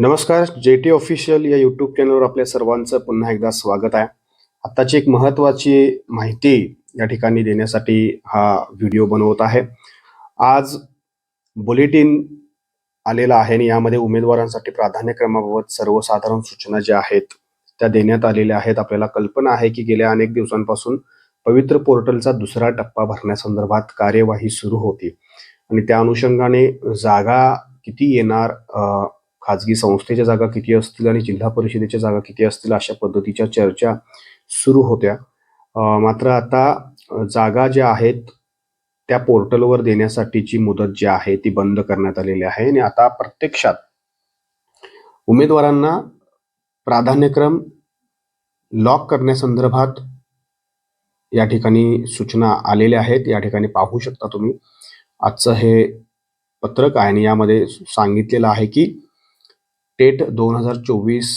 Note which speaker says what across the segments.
Speaker 1: नमस्कार जे T official या यूट्यूब चॅनलवर आपल्या सर्वांचं पुन्हा एकदा स्वागत आहे. आत्ताची एक महत्त्वाची माहिती या ठिकाणी देण्यासाठी हा व्हिडिओ बनवत आहे. आज बुलेटिन आलेला आहे आणि यामध्ये उमेदवारांसाठी प्राधान्यक्रमाबाबत सर्वसाधारण सूचना ज्या आहेत त्या देण्यात आलेल्या आहेत. आपल्याला कल्पना आहे की गेल्या अनेक दिवसांपासून पवित्र पोर्टलचा दुसरा टप्पा भरण्यासंदर्भात कार्यवाही सुरू होती. आणि त्या अनुषंगाने जागा किती येणार खाजगी संस्थेच्या जागा किती असतील आणि जिल्हा परिषदेच्या जागा किती असतील अशा पद्धतीच्या चर्चा सुरू होत्या. मात्र आता जागा ज्या आहेत त्या पोर्टलवर देण्यासाठीची मुदत जी आहे ती बंद करण्यात आलेली आहे आणि आता प्रत्यक्षात उमेदवारांना प्राधान्यक्रम लॉक करण्यासंदर्भात या ठिकाणी सूचना आलेल्या आहेत. या ठिकाणी पाहू शकता तुम्ही. आजचं हे पत्रक आहे आणि यामध्ये सांगितलेलं आहे की टेट दोन हजार चोवीस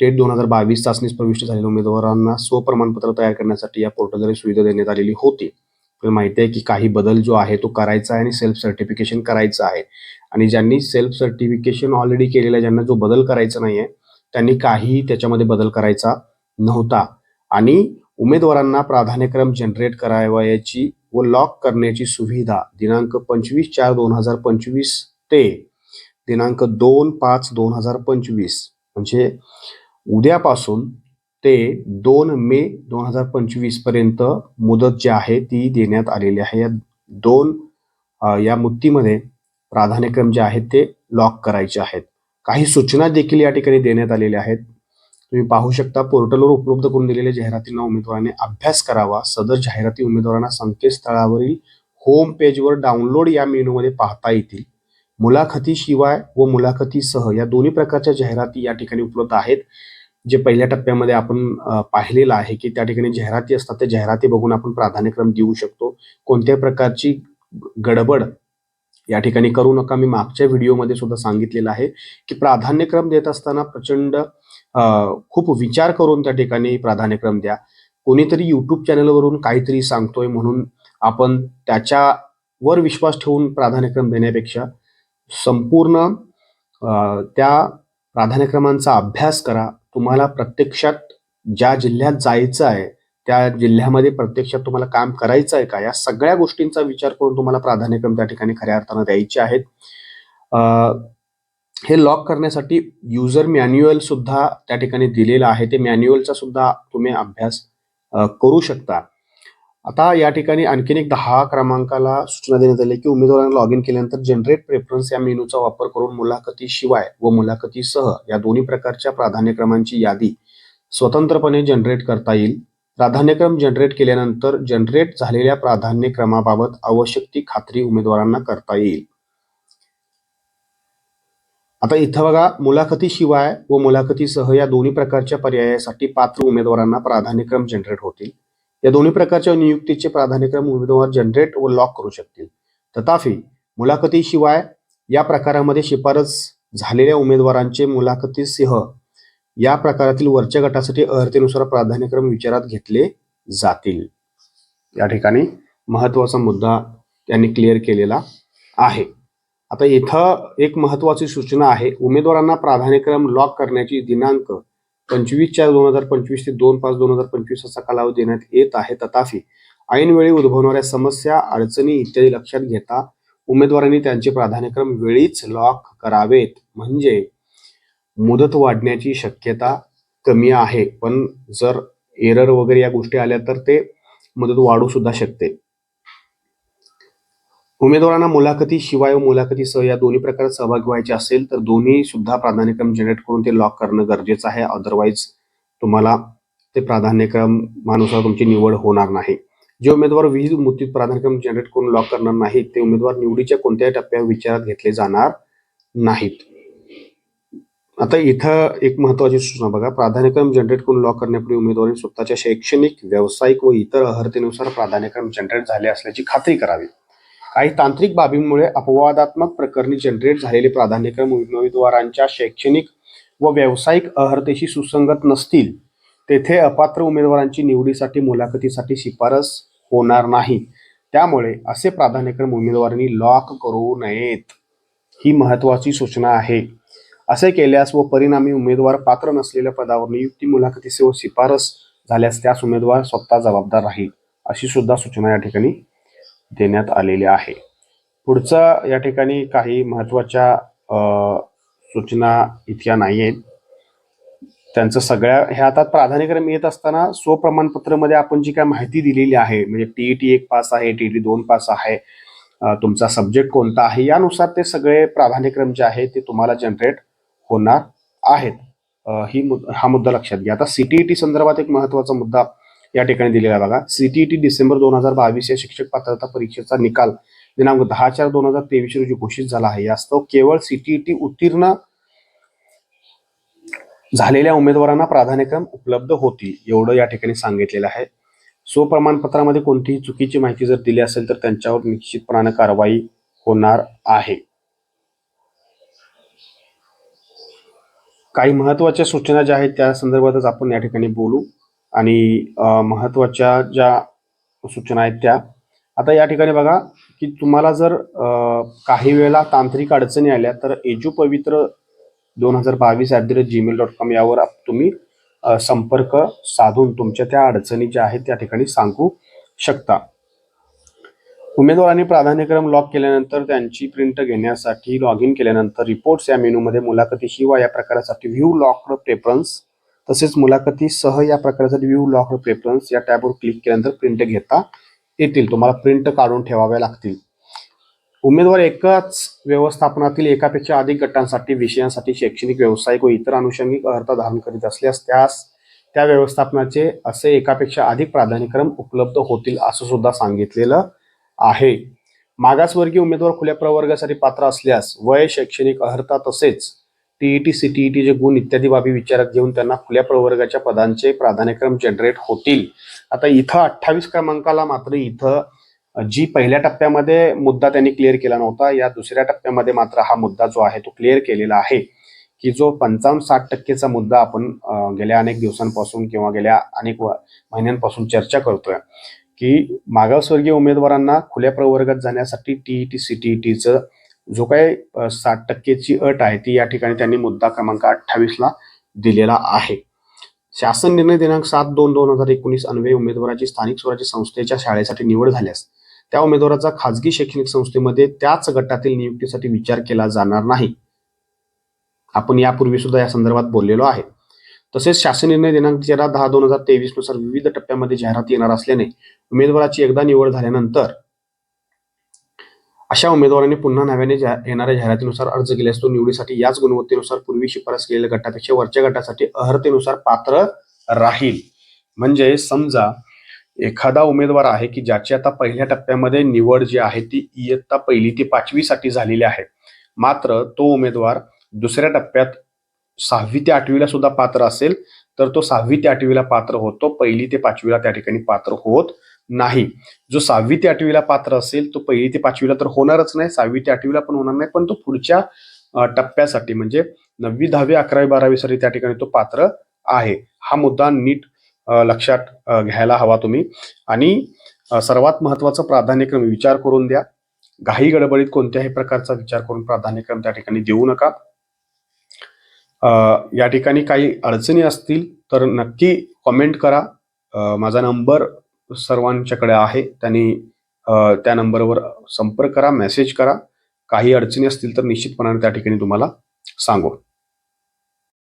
Speaker 1: टेट दोन हजार बावीस चाचणीस प्रविष्ट झालेल्या उमेदवारांना स्वप्रमाणपत्र तयार करण्यासाठी या पोर्टलद्वारे सुविधा देण्यात आलेली होती. माहिती आहे की काही बदल जो आहे तो करायचा आहे आणि सेल्फ सर्टिफिकेशन करायचं आहे. आणि ज्यांनी सेल्फ सर्टिफिकेशन ऑलरेडी केलेलं आहे ज्यांना जो बदल करायचा नाही आहे त्यांनी काहीही त्याच्यामध्ये बदल करायचा नव्हता. आणि उमेदवारांना प्राधान्यक्रम जनरेट करावयाची व लॉक करण्याची सुविधा दिनांक पंचवीस चार दोन हजार पंचवीस ते दिनांक दोन पाच दोन हजार पंचवीस. म्हणजे उद्यापासून ते दोन मे दोन हजार पंचवीसपर्यंत मुदत जी आहे ती देण्यात आलेली आहे. या दोन या मुदतीमध्ये प्राधान्यक्रम जे आहेत ते लॉक करायचे आहेत. काही सूचना देखील या ठिकाणी देण्यात आलेल्या आहेत. तुम्ही पाहू शकता पोर्टलवर उपलब्ध करून दिलेल्या जाहिरातींना उमेदवाराने अभ्यास करावा सदर जाहिराती उमेदवारांना संकेतस्थळावरील होम पेजवर डाउनलोड या मेनूमध्ये पाहता येतील. मुलाखतीशिवाय व मुलाखतीसह या दोन्ही प्रकारच्या जाहिराती या ठिकाणी उपलब्ध आहेत. जे पहिल्या टप्प्यामध्ये आपण पाहिलेलं आहे की त्या ठिकाणी जाहिराती असतात त्या जाहिराती बघून आपण प्राधान्यक्रम देऊ शकतो. कोणत्या प्रकारची गडबड या ठिकाणी करू नका. मी मागच्या व्हिडिओमध्ये सुद्धा सांगितलेलं आहे की प्राधान्यक्रम देत असताना प्रचंड खूप विचार करून त्या ठिकाणी प्राधान्यक्रम द्या. कोणीतरी युट्यूब चॅनलवरून काहीतरी सांगतोय म्हणून आपण त्याच्यावर विश्वास ठेवून प्राधान्यक्रम देण्यापेक्षा संपूर्ण त्या प्राधान्यक्रमांचा अभ्यास करा. तुम्हाला प्रत्यक्षात ज्या जिल्ह्यात जायचं आहे त्या जिल्ह्यामध्ये प्रत्यक्षात तुम्हाला काम करायचं आहे का? या सगळ्या गोष्टींचा विचार करून तुम्हाला प्राधान्यक्रम त्या ठिकाणी खऱ्या अर्थानं द्यायचे आहेत. हे लॉक करण्यासाठी युजर मॅन्युअल सुद्धा त्या ठिकाणी दिलेलं आहे. ते मॅन्युअलचा सुद्धा तुम्ही अभ्यास करू शकता. आता या ठिकाणी आणखीन एक दहा क्रमांकाला सूचना देण्यात आली की उमेदवारांना लॉग इन केल्यानंतर जनरेट प्रेफरन्स या मेनूचा वापर करून मुलाखतीशिवाय व मुलाखतीसह या दोन्ही प्रकारच्या प्राधान्यक्रमांची यादी स्वतंत्रपणे जनरेट करता येईल. प्राधान्यक्रम जनरेट केल्यानंतर जनरेट झालेल्या प्राधान्यक्रमाबाबत आवश्यक ती खात्री उमेदवारांना करता येईल. आता इथं बघा मुलाखतीशिवाय व मुलाखतीसह या दोन्ही प्रकारच्या पर्यायासाठी पात्र उमेदवारांना प्राधान्यक्रम जनरेट होतील. या दोन्ही प्रकारच्या नियुक्तीचे प्राधान्यक्रम उमेदवार जनरेट व लॉक करू शकतील. तथापि मुलाखतीशिवाय या प्रकारामध्ये शिफारस झालेल्या उमेदवारांचे मुलाखतीसह या प्रकारातील वरच्या गटासाठी अर्हतेनुसार प्राधान्यक्रम विचारात घेतले जातील. या ठिकाणी महत्त्वाचा मुद्दा त्यांनी क्लिअर केलेला आहे. आता इथं एक महत्वाची सूचना आहे. उमेदवारांना प्राधान्यक्रम लॉक करण्याची दिनांक पंचवीस चार दोन हजार पंचवीस ते दोन पाच दोन हजार पंचवीस असा कालावधी देण्यात येत आहे. तथापि ऐनवेळी उद्भवणाऱ्या समस्या अडचणी इत्यादी लक्षात घेता उमेदवारांनी त्यांचे प्राधान्यक्रम वेळीच लॉक करावेत. म्हणजे मुदत वाढण्याची शक्यता कमी आहे. पण जर एरर वगैरे या गोष्टी आल्या तर ते मुदत वाढू सुद्धा शकते. उमेदवारांना मुलाखती शिवाय व मुलाखतीसह या दोन्ही प्रकारात सहभागी व्हायचे असेल तर दोन्ही सुद्धा प्राधान्यक्रम जनरेट करून ते लॉक करणं गरजेचं आहे. अदरवाईज तुम्हाला ते प्राधान्यक्रमानुसार तुमची निवड होणार नाही. जे उमेदवार विविध मुद्दित प्राधान्यक्रम जनरेट करून लॉक करणार नाहीत ते उमेदवार निवडीच्या कोणत्याही टप्प्यावर विचारात घेतले जाणार नाहीत. आता इथं एक महत्वाची सूचना बघा. प्राधान्यक्रम जनरेट करून लॉक करण्यापूर्वी उमेदवारांनी स्वतःच्या शैक्षणिक व्यावसायिक व इतर अर्हतेनुसार प्राधान्यक्रम जनरेट झाले असल्याची खात्री करावी. काही तांत्रिक बाबींमुळे अपवादात्मक प्रकरणी जनरेट झालेले प्राधान्यक्रम उमेदवारांच्या शैक्षणिक व व्यावसायिक अर्हतेशी सुसंगत नसतील तेथे अपात्र उमेदवारांची निवडीसाठी मुलाखतीसाठी शिफारस होणार नाही. त्यामुळे असे प्राधान्यक्रम उमेदवारांनी लॉक करू नयेत. ही महत्वाची सूचना आहे. असे केल्यास व परिणामी उमेदवार पात्र नसलेल्या पदावर नियुक्ती मुलाखतीस व शिफारस झाल्यास त्यास उमेदवार स्वतः जबाबदार राहील अशी सुद्धा सूचना या ठिकाणी देण्यात आलेले आहे. पुढचा या ठिकाणी काही महत्त्वाच्या सूचना इतक्या नाही आहेत त्यांचं सगळ्या हे आता प्राधान्यक्रम येत असताना स्वप्रमाणपत्रामध्ये आपण जी काय माहिती दिलेली आहे म्हणजे टी टी एक पास आहे टी टी दोन पास आहे तुमचा सब्जेक्ट कोणता आहे यानुसार ते सगळे प्राधान्यक्रम जे आहे ते तुम्हाला जनरेट होणार आहेत. ही मुद- हा मुद्दा लक्षात घ्या. आता सीटीईटी संदर्भात एक महत्त्वाचा मुद्दा या ठिकाणी दिलेला आहे बघा. सीटीईटी डिसेंबर दोन हजार बावीस या शिक्षक पात्रता परीक्षेचा निकाल दिनांक दहा चार दोन हजार तेवीस रोजी घोषित झाला आहे. यास्तव केवळ सीटीईटी उत्तीर्ण झालेल्या उमेदवारांना प्राधान्यक्रम उपलब्ध होतील एवढं या ठिकाणी सांगितलेलं आहे. स्वप्रमाणपत्रामध्ये कोणतीही चुकीची माहिती जर दिली असेल तर त्यांच्यावर निश्चितपणाने कारवाई होणार आहे. काही महत्त्वाच्या सूचना ज्या आहेत त्या संदर्भातच आपण या ठिकाणी बोलू. आणि महत्त्वाच्या महत्त्वाच्या ज्या सूचना आहेत त्या. आता या ठिकाणी बघा की तुम्हाला जर काही वेळेला तांत्रिक अडचणी आल्या तर एजू पवित्र दोन हजार बावीस at the rate Gmail dot com यावर तुम्ही संपर्क साधून तुमच्या त्या अडचणी ज्या आहेत त्या ठिकाणी सांगू शकता. उमेदवारांनी प्राधान्यक्रम लॉक केल्यानंतर त्यांची प्रिंट घेण्यासाठी लॉग इन केल्यानंतर रिपोर्ट्स या मेनूमध्ये मुलाखती शिवाय या प्रकारासाठी व्ह्यू लॉक प्रेफरन्स तसेच मुलाखतीसह या प्रकारासाठी व्ह्यू लॉक प्रेफरन्स या टॅबवर क्लिक केल्यानंतर प्रिंट घेता येतील. तुम्हाला प्रिंट काढून ठेवाव्या लागतील. उमेदवार एकाच व्यवस्थापनातील एकापेक्षा अधिक गटांसाठी विषयांसाठी शैक्षणिक व्यावसायिक व इतर अनुषंगिक अर्थ धारण करीत असल्यास त्यास त्या व्यवस्थापनाचे असे एकापेक्षा अधिक प्राधान्यक्रम उपलब्ध होतील असं सुद्धा सांगितलेलं आहे. मागासवर्गीय उमेदवार खुल्या प्रवर्गासाठी पात्र असल्यास वय शैक्षणिक अर्हता तसेच टीईटी सीटीईटीचे गुण इत्यादी बाबी विचारात घेऊन त्यांना खुल्या प्रवर्गाच्या पदांचे प्राधान्यक्रम जनरेट होतील. आता इथं अठ्ठावीस क्रमांकाला मात्र इथं जी पहिल्या टप्प्यामध्ये मुद्दा त्यांनी क्लिअर केला नव्हता या दुसऱ्या टप्प्यामध्ये मात्र हा मुद्दा जो आहे तो क्लिअर केलेला आहे की जो पंचावन्न साठ टक्केचा मुद्दा आपण गेल्या अनेक दिवसांपासून किंवा गेल्या अनेक महिन्यांपासून चर्चा करतोय की मागासवर्गीय उमेदवारांना खुल्या प्रवर्गात जाण्यासाठी टीईटी सीटीईटीचं जो काय साठ टक्केची अट आहे ती या ठिकाणी त्यांनी मुद्दा क्रमांक अठ्ठावीसला दिलेला आहे. शासन निर्णय दिनांक सात दोन दोन हजार एकोणीस अन्वये उमेदवाराची स्थानिक स्वराज्य संस्थेच्या शाळेसाठी निवड झाल्यास त्या उमेदवाराचा खाजगी शैक्षणिक संस्थेमध्ये त्याच गटातील नियुक्तीसाठी विचार केला जाणार नाही. आपण यापूर्वी सुद्धा या संदर्भात बोललेलो आहे. तसेच शासन निर्णय दिनांक तेरा दहा दोन हजार तेवीसनुसार विविध टप्प्यामध्ये जाहिरात येणार असल्याने उमेदवाराची एकदा निवड झाल्यानंतर अशा उमेदवारांनी पुन्हा नव्याने येणाऱ्या जाहिरातीनुसार अर्ज केल्यास तो निवडीसाठी याच गुणवत्तेनुसार पूर्वी शिफारस केलेल्या गटापेक्षा वरच्या गटासाठी अर्हतेनुसार पात्र राहील. म्हणजे समजा एखादा उमेदवार आहे की ज्याची आता पहिल्या टप्प्यामध्ये निवड जी आहे ती इयत्ता पहिली ते पाचवी साठी झालेली आहे. मात्र तो उमेदवार दुसऱ्या टप्प्यात सहावी ते आठवीला सुद्धा पात्र असेल तर तो सहावी ते आठवीला पात्र होतो पहिली ते पाचवीला त्या ठिकाणी पात्र होत नाही. जो सहावी ते आठवीला पात्र असेल तो पहिली ते पाचवीला तर होणारच नाही. सहावी ते आठवीला पण होणार नाही पण तो पुढच्या टप्प्यासाठी म्हणजे नववी दहावी अकरावी बारावीसाठी त्या ठिकाणी तो पात्र आहे. हा मुद्दा नीट लक्षात घ्यायला हवा तुम्ही. आणि सर्वात महत्त्वाचा प्राधान्यक्रम विचार करून द्या. घाई गडबडीत कोणत्याही प्रकारचा विचार करून प्राधान्यक्रम त्या ठिकाणी देऊ नका. या ठिकाणी काही अडचणी असतील तर नक्की कमेंट करा. माझा नंबर सर्वांच्याकडे आहे. त्यांनी त्या नंबरवर संपर्क करा मेसेज करा. काही अडचणी असतील तर निश्चितपणाने त्या ठिकाणी तुम्हाला सांगू.